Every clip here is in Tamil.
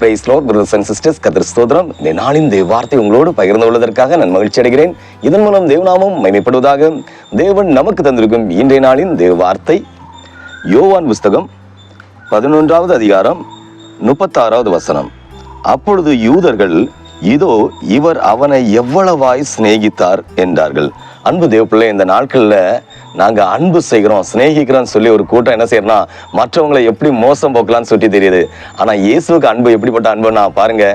Praise lord brothers and sisters கத்திர ஸ்தோத்திரம். இந்த நாளின் தேவ வார்த்தை உங்களோடு பகிர்ந்து கொள்வதற்காக நான் மகிழ்ச்சி அடைகிறேன். இதன் மூலம் தேவநாமம் மைமைப்படுவதாக தேவன் நமக்கு தந்திருக்கும் இன்றைய நாளின் தேவ வார்த்தை. யோவான் புஸ்தகம் பதினொன்றாவது அதிகாரம் முப்பத்தாறாவது வசனம். அப்பொழுது யூதர்கள் இதோ இவர் அவனை எவ்வளவாய் சிநேகித்தார் என்றார்கள். அன்பு தேவப்பிள்ளை இந்த நாட்களில் நாங்கள் அன்பு செய்கிறோம் சிநேகிக்கிறோம்னு சொல்லி ஒரு கூட்டம் என்ன செய்யறோம்னா மற்றவங்களை எப்படி மோசம் போக்கலாம்னு சொல்லி தெரியுது. ஆனால் இயேசுவுக்கு அன்பு எப்படிப்பட்ட அன்புன்னா பாருங்க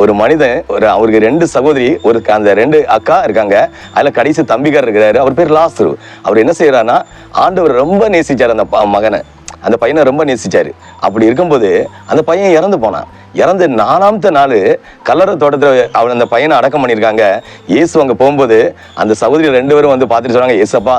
ஒரு மனிதன் ஒரு அவருக்கு ரெண்டு சகோதரி ஒரு அந்த ரெண்டு அக்கா இருக்காங்க. அதில் கடைசி தம்பிக்கார் இருக்கிறாரு அவர் பேர் லாஸ்ரு. அவர் என்ன செய்யறாருன்னா ஆண்டவர் ரொம்ப நேசிச்சார் அந்த மகனை. அந்த பையனை ரொம்ப நேசிச்சாரு. அப்படி இருக்கும்போது அந்த பையன் இறந்து போனான். இறந்து நாலாமத்த நாள் கல்லறை தோட்டத்தில் அவன் அந்த பையனை அடக்கம் பண்ணியிருக்காங்க. இயேசு அங்கே போகும்போது அந்த சகோதரி ரெண்டு பேரும் வந்து பார்த்துட்டு சொன்னாங்க ஏசப்பா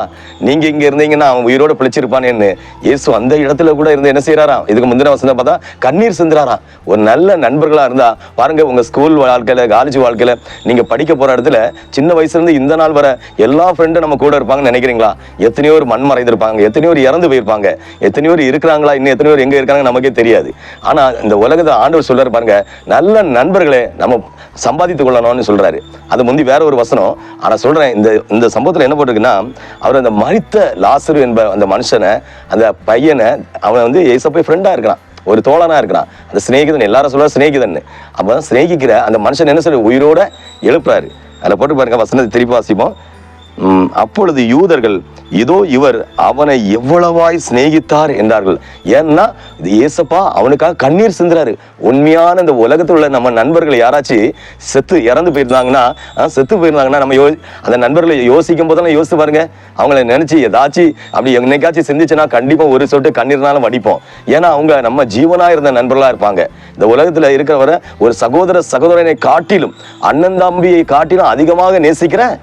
நீங்கள் இங்கே இருந்தீங்கன்னா அவன் உயிரோட பிழைச்சிருப்பானேன்னு இயேசு அந்த இடத்துல கூட இருந்து என்ன செய்கிறாராம் இதுக்கு முந்தின வசந்த பார்த்தா கண்ணீர் சிந்துறாராம். ஒரு நல்ல நண்பர்களாக இருந்தால் பாருங்கள் உங்கள் ஸ்கூல் வாழ்க்கையில் காலேஜ் வாழ்க்கையில் நீங்கள் படிக்க போகிற இடத்துல சின்ன வயசுலேருந்து இந்த நாள் வர எல்லா ஃப்ரெண்டும் நம்ம கூட இருப்பாங்கன்னு நினைக்கிறீங்களா? எத்தனையோ ஒரு மண் மறைந்திருப்பாங்க எத்தனையோ ஒரு இறந்து போயிருப்பாங்க எத்தனையோ இருக்கிறாங்களா? இன்னும் எத்தனையோ பேர் எங்கே இருக்காங்க நமக்கே தெரியாது. ஆனால் இந்த உலகத்தை ஆண்டவர் சொல்றாரு பாருங்க நல்ல நண்பர்களை நம்ம சம்பாதித்து கொள்ளணும்னு சொல்றாரு. அது முந்தி வேற ஒரு வசனம். ஆனால் சொல்றேன் இந்த இந்த சம்பவத்தில் என்ன போட்டிருக்குன்னா அவர் அந்த மறித்த லாசரு என்ப அந்த மனுஷனை அந்த பையனை அவன் வந்து போய் ஃப்ரெண்டாக இருக்கிறான். ஒரு தோழனா இருக்கிறான். அந்த சிநேகிதன் எல்லாரும் சொல்ற சிநேகிதன். அப்போ சிநேகிக்கிற அந்த மனுஷன் என்ன சொல்ற உயிரோட எழுப்புறாரு. அதில் போட்டு பாருங்க வசனத்தை திருப்பி வாசிப்போம். அப்பொழுது யூதர்கள் இதோ இவர் அவனை எவ்வளவாய் சிநேகித்தார் என்றார்கள். ஏன்னா இது ஏசப்பா அவனுக்காக கண்ணீர் சிந்துறாரு. உண்மையான இந்த உலகத்தில் உள்ள நம்ம நண்பர்கள் யாராச்சும் செத்து இறந்து போயிருந்தாங்கன்னா செத்து போயிருந்தாங்கன்னா நம்ம யோ அந்த நண்பர்களை யோசிக்கும் போதெல்லாம் யோசித்து பாருங்க. அவங்கள நினைச்சு ஏதாச்சும் அப்படி என்னைக்காச்சும் சிந்திச்சுன்னா கண்டிப்பாக ஒரு சொட்டு கண்ணீர்னாலும் வடிப்போம் ஏன்னா அவங்க நம்ம ஜீவனாக இருந்த நண்பர்களாக இருப்பாங்க. இந்த உலகத்தில் இருக்கிறவரை ஒரு சகோதர சகோதரனை காட்டிலும் அண்ணன் தம்பியை காட்டிலும் அதிகமாக நேசிக்கிறேன்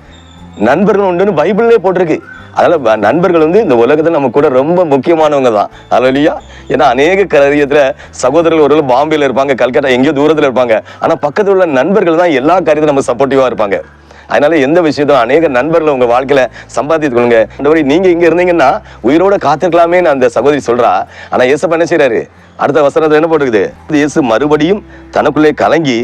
நண்பர்கள் உண்டுன்னு பைபிள்லேயே போட்டிருக்கு. அதனால் நண்பர்கள் வந்து இந்த உலகத்தில் நம்ம கூட ரொம்ப முக்கியமானவங்க தான். இல்லையா ஏன்னா அநேக காரியத்தில் சகோதரர்கள் ஒரு பாம்பேல இருப்பாங்க கல்கட்டா எங்கேயோ தூரத்தில் இருப்பாங்க. ஆனால் பக்கத்தில் உள்ள நண்பர்கள் தான் எல்லா காரியத்திலும் நம்ம சப்போர்ட்டிவாக இருப்பாங்க. அதனால எந்த விஷயத்தையும் அநேக நண்பர்களை உங்கள் வாழ்க்கையில சம்பாதித்து கொள்ளுங்க. ஆண்டவரே, நீங்கள் இங்கே இருந்தீங்கன்னா உயிரோட காத்திருக்கலாமேன்னு அந்த சகோதரி சொல்கிறா ஆனால் இயேசப்பா என்ன செய்கிறாரு அடுத்த வசனத்தில் என்ன போட்டுருக்குது? இயேசு மறுபடியும் தனக்குள்ளே கலங்கி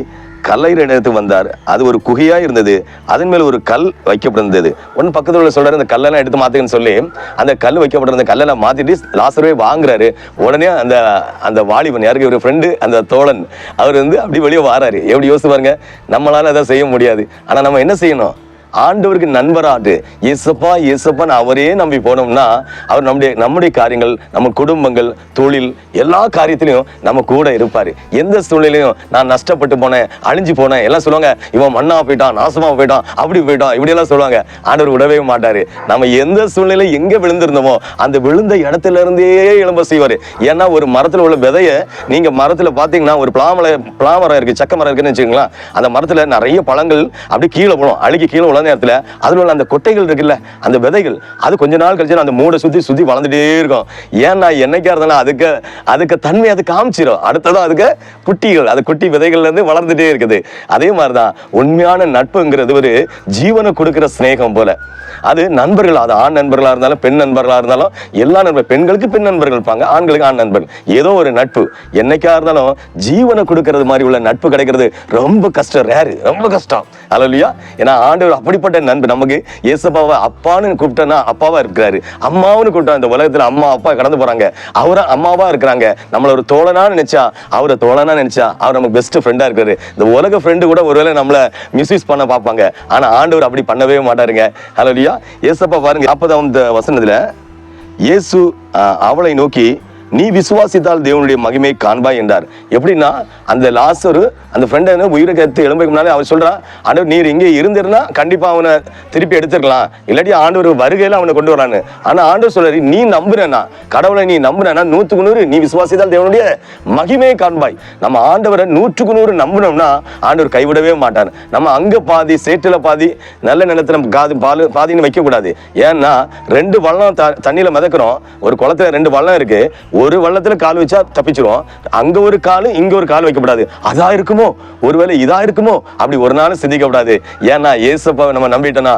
கல்லறை எடுத்து வந்தார். அது ஒரு குகையா இருந்தது. அதன் மேல் ஒரு கல் வைக்கப்பட்டிருந்தது. ஒன்று பக்கத்தில் உள்ள சொல்றாரு அந்த கல்லெல்லாம் எடுத்து மாத்துக்கன்னு சொல்லி அந்த கல் வைக்கப்பட்டிருந்த கல்லெல்லாம் மாத்திட்டு லாசரவே வாங்குறாரு. உடனே அந்த அந்த வாலிபன் யாருக்கு? ஒரு ஃப்ரெண்டு அந்த தோழன். அவர் வந்து அப்படி வெளியே வாராரு. எப்படி யோசிச்சு பாருங்க. நம்மளால அதை செய்ய முடியாது. ஆனா நம்ம என்ன செய்யணும்? ஆண்டவருக்கு நண்பராட்டு இயேசப்பா இயேசப்பான்னு அவரே நம்பி போனோம்னா அவர் நம்முடைய நம்முடைய காரியங்கள் நம்ம குடும்பங்கள் தொழில் எல்லா காரியத்திலையும் நம்ம கூட இருப்பார். எந்த சூழ்நிலையும் நான் நஷ்டப்பட்டு போனேன் அழிஞ்சு போனேன் எல்லாம் சொல்லுவாங்க இவன் மண்ணா போயிட்டான் நாசமாக போயிட்டான் அப்படி போயிட்டான் இப்படி எல்லாம் சொல்லுவாங்க. ஆண்டவர் விடவே மாட்டார். நம்ம எந்த சூழ்நிலை எங்கே விழுந்திருந்தோமோ அந்த விழுந்த இடத்துல இருந்தே எழும்ப செய்வார். ஏன்னா ஒரு மரத்தில் உள்ள விதையை நீங்கள் மரத்தில் பார்த்தீங்கன்னா ஒரு பிளாமலை பிளாமரம் இருக்குது சக்க மரம் இருக்குன்னு வச்சுக்கோங்களேன். அந்த மரத்தில் நிறைய பழங்கள் அப்படி கீழே போகணும் அழுகி கீழே நேரத்தில் அதில் உள்ள அந்த கொட்டைகள் இருக்குல்ல அந்த விதைகள் அது கொஞ்ச நாள் கழிச்சு அந்த மூடை சுற்றி சுற்றி வளர்ந்துட்டே இருக்கும். ஏன்னா என்னைக்கா இருந்தாலும் அதுக்கு அதுக்கு தன்மை அது காமிச்சிடும் அடுத்ததான் அதுக்கு குட்டிகள் அது குட்டி விதைகள்லேருந்து வளர்ந்துட்டே இருக்குது. அதே மாதிரி தான் உண்மையான நட்புங்கிறது ஒரு ஜீவனை கொடுக்குற ஸ்நேகம் போல. அது நண்பர்கள் அது ஆண் நண்பர்களாக இருந்தாலும் பெண் நண்பர்களாக இருந்தாலும் எல்லா நண்பர் பெண்களுக்கு பெண் நண்பர்கள் இருப்பாங்க ஆண்களுக்கு ஆண் நண்பர்கள். ஏதோ ஒரு நட்பு. என்னைக்கா இருந்தாலும் ஜீவனை கொடுக்கறது மாதிரி உள்ள நட்பு கிடைக்கிறது ரொம்ப கஷ்டம் ரேரு ரொம்ப கஷ்டம். அல்லையா ஏன்னா ஆண்டவர் அப்படி அப்படிப்பட்ட நண்பு நமக்கு இயேசப்பாவை அப்பான்னு கூப்பிட்டோன்னா அப்பாவா இருக்கிறாரு. அம்மாவுன்னு கூப்பிட்டா இந்த உலகத்துல அம்மா அப்பா கடந்து போறாங்க. அவரை அம்மாவா இருக்கிறாங்க. நம்மள ஒரு தோழனா நினைச்சா அவரை தோழனா நினைச்சா அவர் நமக்கு பெஸ்ட் ஃப்ரெண்டா இருக்காரு. இந்த உலக ஃப்ரெண்டு கூட ஒருவேளை நம்மள மிஸ்யூஸ் பண்ண பார்ப்பாங்க. ஆனா ஆண்டவர் அப்படி பண்ணவே மாட்டாருங்க. ஹலோ இல்லையா ஏசப்பா பாருங்க நாற்பதாம் வசனத்துல இயேசு அவளை நோக்கி நீ விசுவாசித்தால் தேவனுடைய மகிமை காண்பாய் என்றார். எப்படின்னா அந்த லாசரு அந்த ஃப்ரெண்டை உயிரை கருத்து எழும்புக்கு முன்னாலே அவர் சொல்கிறான் ஆண்டவர் நீர் இங்கே இருந்திருந்தா கண்டிப்பாக அவனை திருப்பி எடுத்துருக்கலாம். இல்லாட்டி ஆண்டவர் வருகையில் அவனை கொண்டு வரான்னு. ஆனா ஆண்டவர் சொல்றாரு நீ நம்புறேன்னா கடவுளை நீ நம்புறேன்னா நூற்றுக்கு நூறு நீ விசுவாசித்தால் தேவனுடைய மகிமையை காண்பாய். நம்ம ஆண்டவரை நூற்றுக்கு நூறு நம்பினோம்னா ஆண்டவர் கைவிடவே மாட்டார். நம்ம அங்க பாதி சேற்றுல பாதி நல்ல நிலத்துல காது பால் பாதின்னு வைக்கக்கூடாது. ஏன்னா ரெண்டு வள்ளம் த- தண்ணியில மிதக்கிறோம். ஒரு குளத்துல ரெண்டு வள்ளம் இருக்கு. ஒரு வள்ளத்தில் கால் வச்சா தப்பிச்சிருவோம். அங்க ஒரு கால் இங்க ஒரு கால் வைக்கப்படாது. அதா இருக்குமோ? ஒருவேளை இதா இருக்குமோ? அப்படி ஒரு நாளும் சிந்திக்கப்படாது ஏன்னா ஏசப்பாவை நம்ம நம்பிட்டோம்னா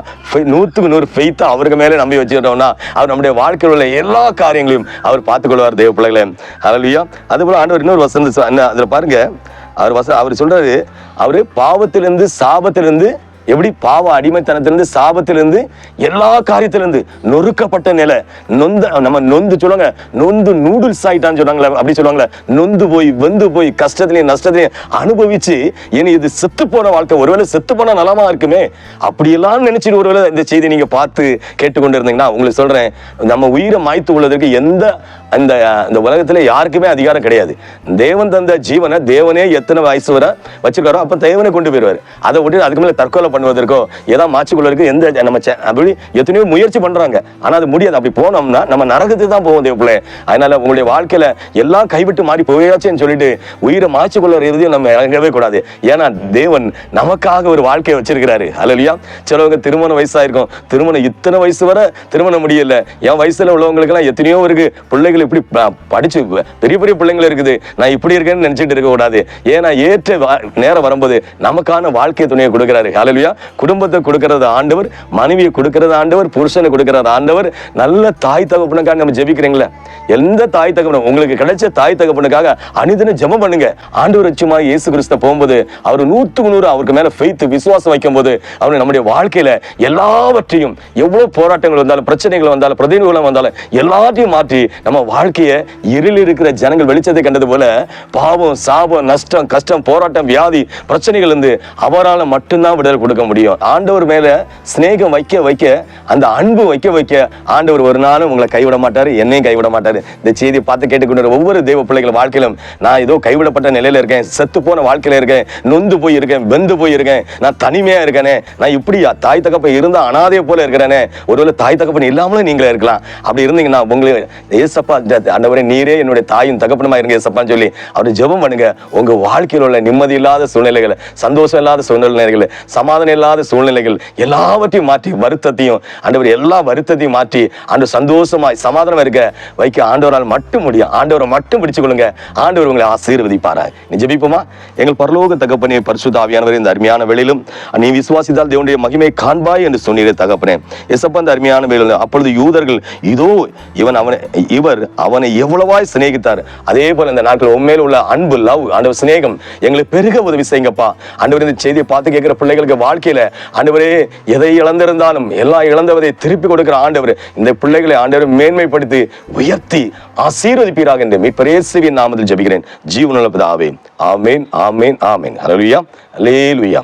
நூற்றுக்கு நூறு ஃபெய்த்தா அவருக்கு மேலே நம்பி வச்சுக்கிட்டோம்னா அவர் நம்முடைய வாழ்க்கையில் உள்ள எல்லா காரியங்களையும் அவர் பார்த்துக்கொள்வார் தேவ பிள்ளைகளே. ஹalleluya அதுபோல் ஆண்டவர் இன்னொரு வசந்த அதில் பாருங்க. அவர் வச அவர் சொல்றாரு அவர் பாவத்திலிருந்து சாபத்திலிருந்து எப்படி பாவ அடிமைத்தனத்திலிருந்து சாபத்திலிருந்து எல்லா காரியத்திலிருந்து நொறுக்கப்பட்ட நிலை. நொந்த நம்ம நொந்து சொல்லுவாங்க நொந்து நூடுல்ஸ் ஆயிட்டான்னு சொன்னாங்களே அப்படி சொல்லுவாங்களே. நொந்து போய் வெந்து போய் கஷ்டத்திலையும் நஷ்டத்திலையும் அனுபவிச்சு இனி இது செத்து போன வாழ்க்கை. ஒருவேளை செத்து போன நலமா இருக்குமே? அப்படியெல்லாம் நினைச்சிட்டு ஒருவேளை இந்த செய்தி நீங்க பார்த்து கேட்டுக்கொண்டு இருந்தீங்கன்னா உங்களுக்கு சொல்றேன் நம்ம உயிரை மாய்த்து உள்ளதற்கு எந்த அந்த இந்த உலகத்துல யாருக்குமே அதிகாரம் கிடையாது. தேவன் தந்த ஜீவனை தேவனே எத்தனை வயசு வர வச்சிருக்காரோ அப்ப தேவனை கொண்டு போயிருவாரு அதை விட்டு அதுக்கு மேல தற்கொலை பண்ணுவதற்கோ ஏதாவது மாற்றிக்கொள்வதற்கு எந்த நம்ம அப்படி எத்தனையோ முயற்சி பண்றாங்க. ஆனா அது முடியாது. அப்படி போனோம்னா நம்ம நரகத்துக்கு தான் போவோம் தேவ பிள்ளை அதனால உங்களுடைய வாழ்க்கையில எல்லாம் கைவிட்டு மாறி போயாச்சுன்னு சொல்லிட்டு உயிரை மாய்ச்சி கொள்ளுற இறுதியும் நம்ம இறங்கவே கூடாது. ஏன்னா தேவன் நமக்காக ஒரு வாழ்க்கையை வச்சிருக்கிறாரு. அல்லையா சிலவங்க திருமண வயசாயிருக்கும். திருமணம் இத்தனை வயசு வரை திருமணம் முடியல. என் வயசுல உள்ளவங்களுக்கு எல்லாம் எத்தனையோ இருக்கு. பிள்ளைகள் இப்படி படிச்சு பெரிய பெரிய பிள்ளைங்கள் இருக்குது. நான் இப்படி இருக்கேன்னு நினைச்சிட்டு இருக்க கூடாது. ஏன்னா ஏற்ற வா- நேரம் வரும்போது நமக்கான வாழ்க்கை துணையை கொடுக்குறாரு. அலலியா ஹalleluya குடும்பத்தை கொடுக்கறது ஆண்டவர் மனைவியை கொடுக்கறது ஆண்டவர் புருஷனை கொடுக்கறது ஆண்டவர். நல்ல தாய் தகப்பனுக்காக நம்ம ஜெபிக்கிறீங்களே. எந்த தாய் தகப்பனும் உங்களுக்கு கிடைச்ச தாய் தகப்பனுக்காக அனிதன ஜெபம் பண்ணுங்க. ஆண்டவர் நிச்சயமா இயேசு கிறிஸ்த போகும்போது அவர் நூற்றுக்கு நூறு அவருக்கு மேலே ஃபெய்த்து விசுவாசம் வைக்கும்போது அவர் நம்முடைய வாழ்க்கையில் எல்லாவற்றையும் எவ்வளோ போராட்டங்கள் வந்தாலும் பிரச்சனைகள் வந்தாலும் பிரதிநிதிகளும் வந்தாலும் எல்லாத்தையும் மாற்றி நம்ம வாழ்க்கையை இருளில் இருக்கிற ஜனங்கள் வெளிச்சத்தை கண்டது போல பாவம் சாபம் நஷ்டம் கஷ்டம் போராட்டம் வியாதி பிரச்சனைகள் இருந்து அவரால் மட்டும்தான் விடுதல் கொடுக்க கொடுக்க முடியும். ஆண்டவர் மேல சிநேகம் வைக்க வைக்க அந்த அன்பு வைக்க வைக்க ஆண்டவர் ஒரு நாளும் உங்களை கைவிட மாட்டார் என்னையும் கைவிட மாட்டார். இந்த செய்தியை பார்த்து கேட்டுக்கொண்டு ஒவ்வொரு தெய்வ பிள்ளைகள் வாழ்க்கையிலும் நான் ஏதோ கைவிடப்பட்ட நிலையில இருக்கேன் செத்து போன வாழ்க்கையில இருக்கேன் நொந்து போய் இருக்கேன் வெந்து போய் இருக்கேன் நான் தனிமையா இருக்கேனே நான் இப்படி தாய் தகப்பன் இருந்தா அனாதைய போல இருக்கிறேனே ஒருவேளை தாய் தகப்பன் இல்லாமலும் நீங்களே இருக்கலாம். அப்படி இருந்தீங்கன்னா உங்களுக்கு ஏசப்பா ஆண்டவரே நீரே என்னுடைய தாயும் தகப்பனுமா இருங்க ஏசப்பான்னு சொல்லி அவர் ஜெபம் பண்ணுங்க. உங்க வாழ்க்கையில் உள்ள நிம்மதி இல்லாத சூழ்நிலைகள் சந்தோஷம் இல்லாத சூழ்நிலைகள் சமாதானம் இல்லாத சூழ்நிலைகள் எல்லாவற்றையும் மாற்றி வருத்தத்தையும் ஆண்டவர் எல்லா வருத்தத்தையும் மாற்றி ஆண்டு சந்தோஷமாய் சமாதானம் இருக்க வைக்க ஆண்டவரால் மட்டும் முடியும். ஆண்டவரை மட்டும் பிடிச்சு கொள்ளுங்க ஆண்டவர் உங்களை ஆசீர்வதிப்பாரா நீ ஜபிப்போமா? எங்கள் பரலோக தகப்பனே பரிசுத்தாவியானவர் இந்த அருமையான வேளையிலும் நீ விசுவாசித்தால் தேவனுடைய மகிமை காண்பாய் என்று சொன்னீரே தகப்பனே. எசப்ப அந்த அருமையான வேளையில் அப்பொழுது யூதர்கள் இதோ இவன் அவனை இவர் அவனை எவ்வளவாய் சிநேகித்தார். அதே போல இந்த நாட்கள் உண்மையில் உள்ள அன்பு லவ் ஆண்டவர் சிநேகம் எங்களுக்கு பெருக உதவி செய்யுங்கப்பா. ஆண்டவர் இந்த செய்தியை பார்த்து கேட்கிற பிள்ளைகளுக்கு வாழ்க்கையில ஆண்டவரே எதை இழந்திருந்தாலும் எல்லாம் இழந்தவதை திருப்பி கொடுக்கிற ஆண்டவர் இந்த பிள்ளைகளை ஆண்டவர் மேன்மைப்படுத்தி உயர்த்தி ஆசீர்வதிப்பீராக என்று மீட்பரேசுவின் நாமத்தில் ஜபிக்கிறேன். ஜீவனுள்ள ஆவேன் ஆமேன் ஆமேன் ஆமேன். ஹalleluya ஹalleluya